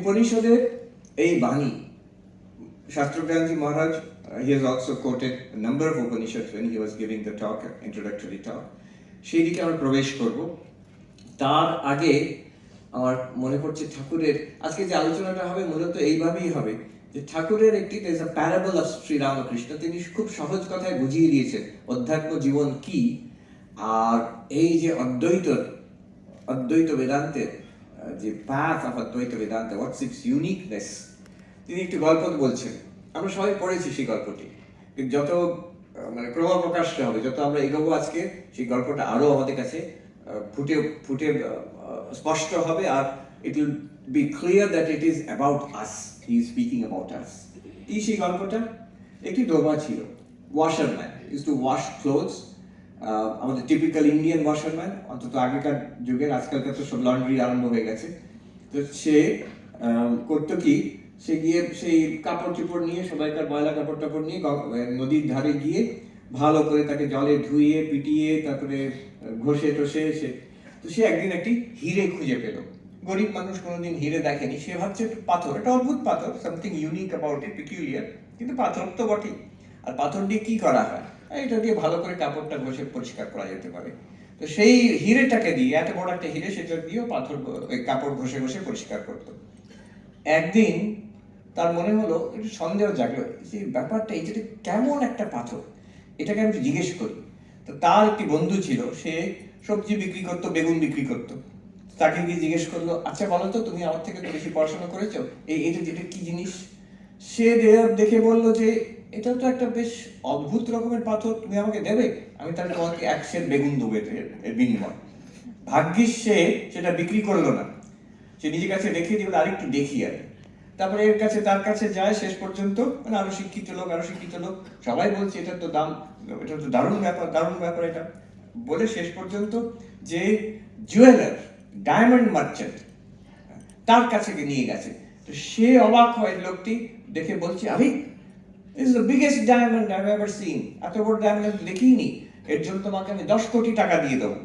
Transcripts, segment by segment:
উপনিষদের এই বাণী Shastrugranji Maharaj, uh, he has also quoted a number of Upanishads when he was giving the. সেই দিকে আমরা প্রবেশ করব তার আগে আমার মনে পড়ছে ঠাকুরের আজকে যে আলোচনাটা হবে মূলত এইভাবেই হবে যে ঠাকুরের একটি প্যারাবল অফ শ্রীরামকৃষ্ণ তিনি খুব সহজ কথায় বুঝিয়ে দিয়েছেন অধ্যাত্ম জীবন কি আর এই যে অদ্বৈত অদ্বৈত বেদান্তের যে পাথ অফ অদ্বৈত বেদান্ত হোয়াটস ইটস ইউনিকনেস তিনি একটি গল্প বলছেন আমরা সবাই পড়েছি সেই গল্পটি। যত মানে ক্রম প্রকাশটা হবে, যত আমরা এগোবো আজকে, সেই গল্পটা আরও আমাদের কাছে ফুটে ফুটে স্পষ্ট হবে আর it will be clear that it is about us he is speaking about us কি সেই গল্পটা? একটি ডোবা ছিল washerman is to wash clothes আমাদের টিপিক্যাল ইন্ডিয়ান ওয়াশারম্যান অন্তত আগেকার যুগের, আজকালকার তো সব লন্ড্রি আরম্ভ হয়ে গেছে। তো সে করতো কি, সে গিয়ে সেই কাপড় চোপড় নিয়ে, সবাইকার ময়লা কাপড় টাপড় নিয়ে নদীর ধারে গিয়ে ভালো করে তাকে জলে ধুয়ে, পিটিয়ে, তারপরে ঘষে টষে সে, তো সে একদিন একটি হিরে খুঁজে পেল। গরিব মানুষ কোনোদিন হিরে দেখেনি। সে ভাবছে একটু পাথর, এটা অদ্ভুত পাথর something unique about it peculiar কিন্তু পাথর তো বটেই। আর পাথর দিয়ে কি করা হয়? এটা দিয়ে ভালো করে কাপড়টা ঘষে পরিষ্কার করা যেতে পারে। তো সেই হিরেটাকে দিয়ে, এত বড় একটা হিরে, সেটা দিয়েও পাথর ওই কাপড় ঘষে ঘষে পরিষ্কার করতো। একদিন তার মনে হলো, একটু সন্দেহ জাগলো, যে ব্যাপারটা এই যেটা কেমন একটা পাথর, এটাকে আমি জিজ্ঞেস করি। তো তার একটি বন্ধু ছিল, সে সবজি বিক্রি করতো, বেগুন বিক্রি করতো। তাকে গিয়ে জিজ্ঞেস করল আচ্ছা বলো তো, তুমি আমার থেকে তো বেশি পড়াশোনা করেছ? এই, এটা যেটা কি জিনিস? সে দেখে বলল যে এটা তো একটা বেশ অদ্ভুত রকমের পাথর, তুমি আমাকে দেবে? আমি তাহলে তোমাকে এক সের বেগুন দেবো এর বিনিময়। ভাগ্যিস সে সেটা বিক্রি করল না। সে নিজের কাছে রেখে দিয়ে আরেকটু দেখি আর। তারপরে এর কাছে, তার কাছে যায় শেষ পর্যন্ত মানে আরও শিক্ষিত লোক, আরও শিক্ষিত লোক। সবাই বলছে এটা তো দাম এটা তো দারুণ ব্যাপার দারুণ ব্যাপার এটা। বলে শেষ পর্যন্ত যে জুয়েলার, ডায়মন্ড মার্চেন্ট, তার কাছে নিয়ে গেছে। তো সে অবাক হয় লোকটি, দেখে বলছে, আরে is the biggest diamond I ever seen এত বড় ডায়মন্ড দেখিনি। এর জন্য তোমাকে আমি দশ কোটি টাকা দিয়ে দেবো।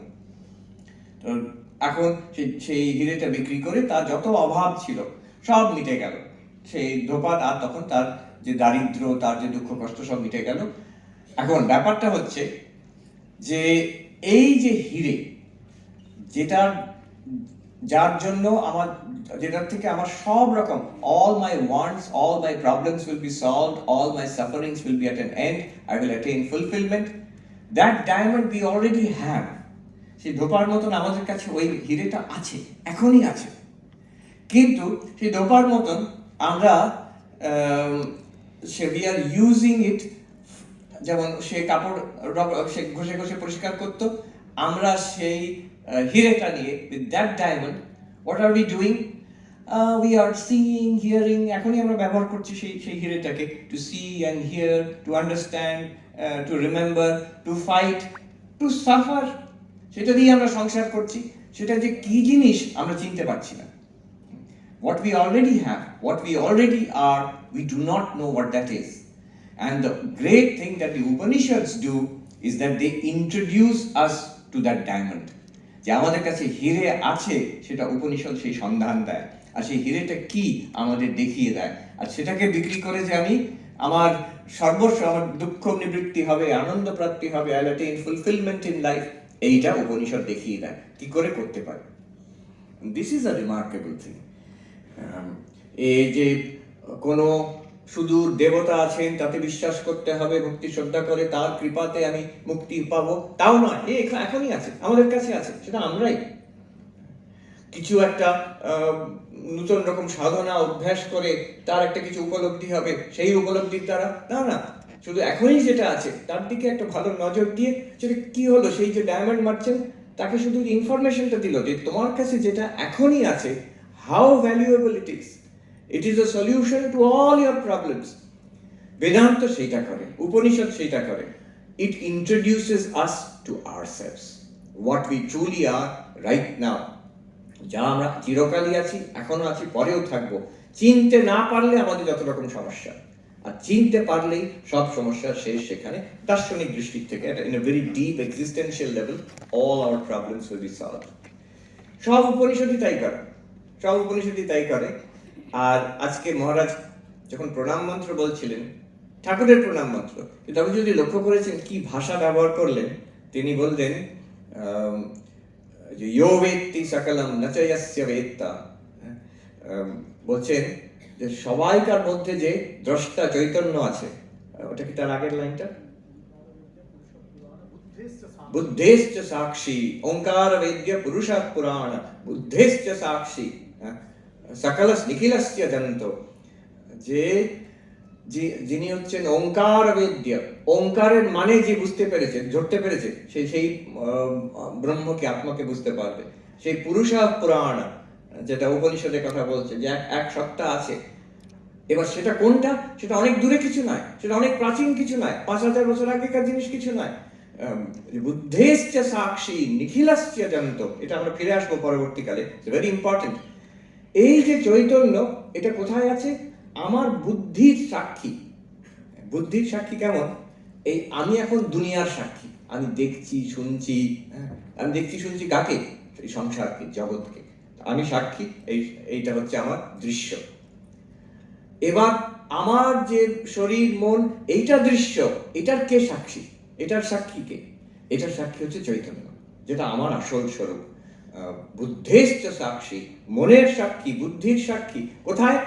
তো এখন সেই হিরেটা বিক্রি করে তার যত অভাব ছিল, সব মিটে গেল। সেই ধোপাত আর তখন তার যে দারিদ্র, তার যে দুঃখ কষ্ট সব মিটে গেল। এখন ব্যাপারটা হচ্ছে যে, এই যে হিরে যেটা যার জন্য আমার, যেটার থেকে আমার সব রকম all my wants all my problems will be solved all my sufferings will be at an end I will attain fulfilment that diamond we already have সেই ধোপার মতন আমাদের কাছে ওই হিরেটা আছে, এখনই আছে। কিন্তু সেই ধোপার মতন আমরা say we are using it যেমন সে কাপড় সে ঘষে ঘষে পরিষ্কার করতো, আমরা সেই হিরেটা নিয়ে with that diamond what are we doing we are seeing hearing এখনই আমরা ব্যবহার করছি সেই সেই হিরেটাকে to see and hear to understand to remember to fight to suffer সেটা দিয়ে আমরা সংসার করছি সেটা যে কি জিনিস আমরা চিনতে পারছি না what we already have, what we already are, we do not know what that is. And the great thing that the Upanishads do is that they introduce us to that diamond. যে আমাদের কাছে হিরে আছে, সেটা উপনিষদ সেই সন্ধান দেয়। আর সেই হিরেটা কি আমাদের দেখিয়ে দেয়। আর সেটাকে বিক্রি করে যে আমি আমার সর্বস্ব, আমার দুঃখ নিবৃত্তি হবে, আনন্দ প্রাপ্তি হবে আই ফুলফিলমেন্ট ইন লাইফ এইটা উপনিষদ দেখিয়ে দেয়। কি করে করতে পারে? This is a remarkable thing এই যে কোনো শুধু দেবতা আছেন, তাতে বিশ্বাস করতে হবে, ভক্তি শ্রদ্ধা করে, তার কৃপাতে আমি মুক্তি পাবো। তাও নয়, এ এখা- এখনই আছে, আমাদের কাছে আছে, সেটা আমরাই। কিছু একটা নূতন রকম সাধনা, অভ্যাস করে তার একটা কিছু উপলব্ধি হবে, সেই উপলব্ধির দ্বারা। না না, শুধু এখনই যেটা আছে, তার দিকে একটা ভালো নজর দিয়ে সেটা কি হলো, সেই যে ডায়মন্ড মারছেন, তাকে শুধু ইনফরমেশনটা দিল যে তোমার কাছে যেটা এখনই আছে how valuable it is it is a solution to all your problems Vedanta সেইটা করে উপনিষদ সেইটা করে। It introduces us to our selves what we truly are right now যা আমরা চিরকালই আছি, এখনও আছি, পরেও থাকব। চিনতে না পারলে আমাদের যত রকম সমস্যা। আর চিনতে পারলেই সব সমস্যার শেষ সেখানে। দার্শনিক দৃষ্টি থেকে in a very deep existential level all our problems will be solve সব উপনিষদই তাই করে। সব উপনিষদই তাই করে। আর আজকে মহারাজ যখন প্রণাম মন্ত্র বলছিলেন, ঠাকুরের প্রণাম মন্ত্র, কিন্তু আপনি যদি লক্ষ্য করেছেন কি ভাষা ব্যবহার করলেন, তিনি বললেন যে ইয়ো বেত্তি সকালম নচয়স্য বেত্তা। বলছেন যে সবাইকার মধ্যে যে দ্রষ্টা চৈতন্য আছে ওটা কি তার আগের লাইনটা? বুদ্ধেশ্চ সাক্ষী, ওঙ্কার বেদ্য পুরুষাৎ পুরাণ, বুদ্ধেশ্চ সাক্ষী হ্যাঁ? সকলস নিখিলস্য জন্ত যে যিনি হচ্ছেন ওঙ্কার বেদ্য ওঙ্কারের মানে যে বুঝতে পেরেছে ধরতে পেরেছে সে সেই ব্রহ্মকে আত্মাকে বুঝতে পারবে সেই পুরুষা পুরাণ যেটা উপনিষদের কথা বলছে যে এক সত্তা আছে এবার সেটা কোনটা সেটা অনেক দূরে কিছু নয়। সেটা অনেক প্রাচীন কিছু নয়। পাঁচ হাজার বছর আগেকার জিনিস কিছু নয়। বুদ্ধেশ্চ সাক্ষী নিখিলাশ্চ জানত, এটা আমরা ফিরে আসব পরবর্তীকালে। ভেরি ইম্পর্টেন্ট এই যে চৈতন্য এটা কোথায় আছে? আমার বুদ্ধির সাক্ষী। বুদ্ধির সাক্ষী কেমন? এই আমি এখন দুনিয়ার সাক্ষী। আমি দেখছি শুনছি হ্যাঁ, আমি দেখছি শুনছি কাকে? এই সংসারকে জগৎকে। আমি সাক্ষী এই এইটা হচ্ছে আমার দৃশ্য। এবার আমার যে শরীর মন এইটা দৃশ্য এটার কে সাক্ষী? এটার সাক্ষী কে? এটার সাক্ষী হচ্ছে চৈতন্য যেটা আমার আসল স্বরূপ। বুদ্ধেশ্চ সাক্ষী, মনের সাক্ষী, বুদ্ধির সাক্ষী। কোথায়?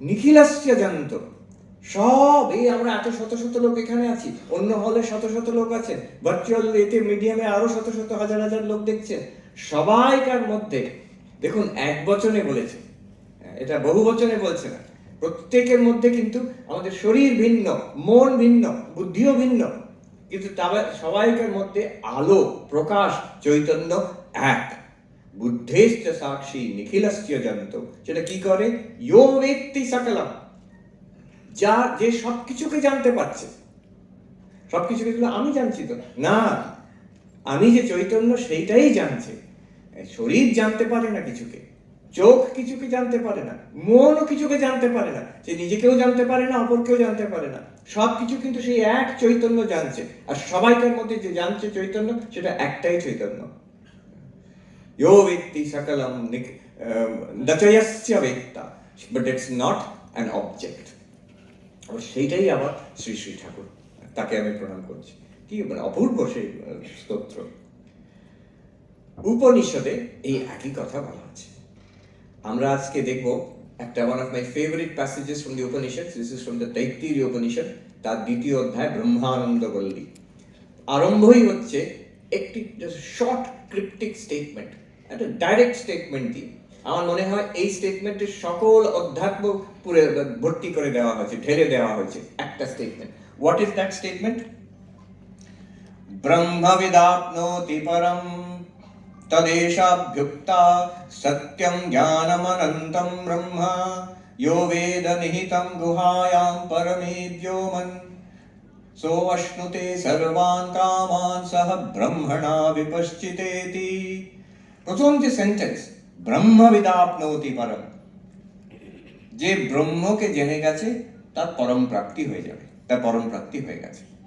নিখিলাশ্চ জানত। সব এই আমরা এত শত শত লোক এখানে আছি, অন্য হলে শত শত লোক আছে ভার্চুয়াল এতে মিডিয়ামে আরও শত শত হাজার হাজার লোক দেখছেন সবাইকার মধ্যে, দেখুন, এক বচনে বলেছে, এটা বহু বচনে বলছে না, প্রত্যেকের মধ্যে কিন্তু আমাদের শরীর ভিন্ন, মন ভিন্ন, বুদ্ধিও ভিন্ন, কিন্তু তবে, সবাইকার মধ্যে আলো, প্রকাশ, চৈতন্য এক। বুদ্ধেশ্চ সাক্ষী নিখিলস্য জন্ত সেটা কি করে? ইয়ো ব্যক্তি সকলম যা, যে সবকিছুকে জানতে পারছে। সবকিছুকে কিন্তু আমি জানছি তো। না, আমি যে চৈতন্য সেইটাই জানছে। শরীর জানতে পারে না কিছুকে। চোখ কিছুকে জানতে পারে না। মনও কিছুকে জানতে পারে না। সে নিজেকেও জানতে পারে না, অপরকেও জানতে পারে না। সব কিছু কিন্তু সেই এক চৈতন্য জানছে। আর সবাইকার মধ্যে যে জানছে চৈতন্য, সেটা একটাই চৈতন্য। Yo vetti sakalam nik, um, dachayasya vetta. But it's not object object. সেইটাই আবার শ্রী শ্রী ঠাকুর তাকে আমি প্রণাম করছি। কি মানে অপূর্ব সেই স্তোত্র। উপনিষদে এই একই কথা বলা আছে। আমরা আজকে দেখব একটা one of my favourite passages from the Upanishad this is from the Taittiriya Upanishad তার দ্বিতীয় অধ্যায় ব্রহ্মানন্দ বল্লী আরম্ভই হচ্ছে একটি শর্ট ক্রিপ্টিক স্টেটমেন্ট একটা ডাইরেক্ট স্টেটমেন্ট দিয়ে আমার মনে হয় এই স্টেটমেন্টের সকল অধ্যাত্ম পুরে ভর্তি করে দেওয়া হয়েছে ঢেলে দেওয়া হয়েছে একটা statement what is that statement ব্রহ্মবিদাপ্নোতি পরম তদেশাভ্যুক্তা সত্যম জ্ঞানমনন্তম ব্রহ্ম यो वेद निहितं गुहायां परमे व्योमन् सोऽश्नुते सर्वान् कामान् सह ब्रह्मणा विपश्चितेति প্রথম যে সেন্টেন্স ব্রহ্মবিদাপ্নৌতি পরম যে ব্রহ্মকে জেনে গেছে, তার পরম প্রাপ্তি হয়ে যাবে, তার পরম প্রাপ্তি হয়ে গেছে।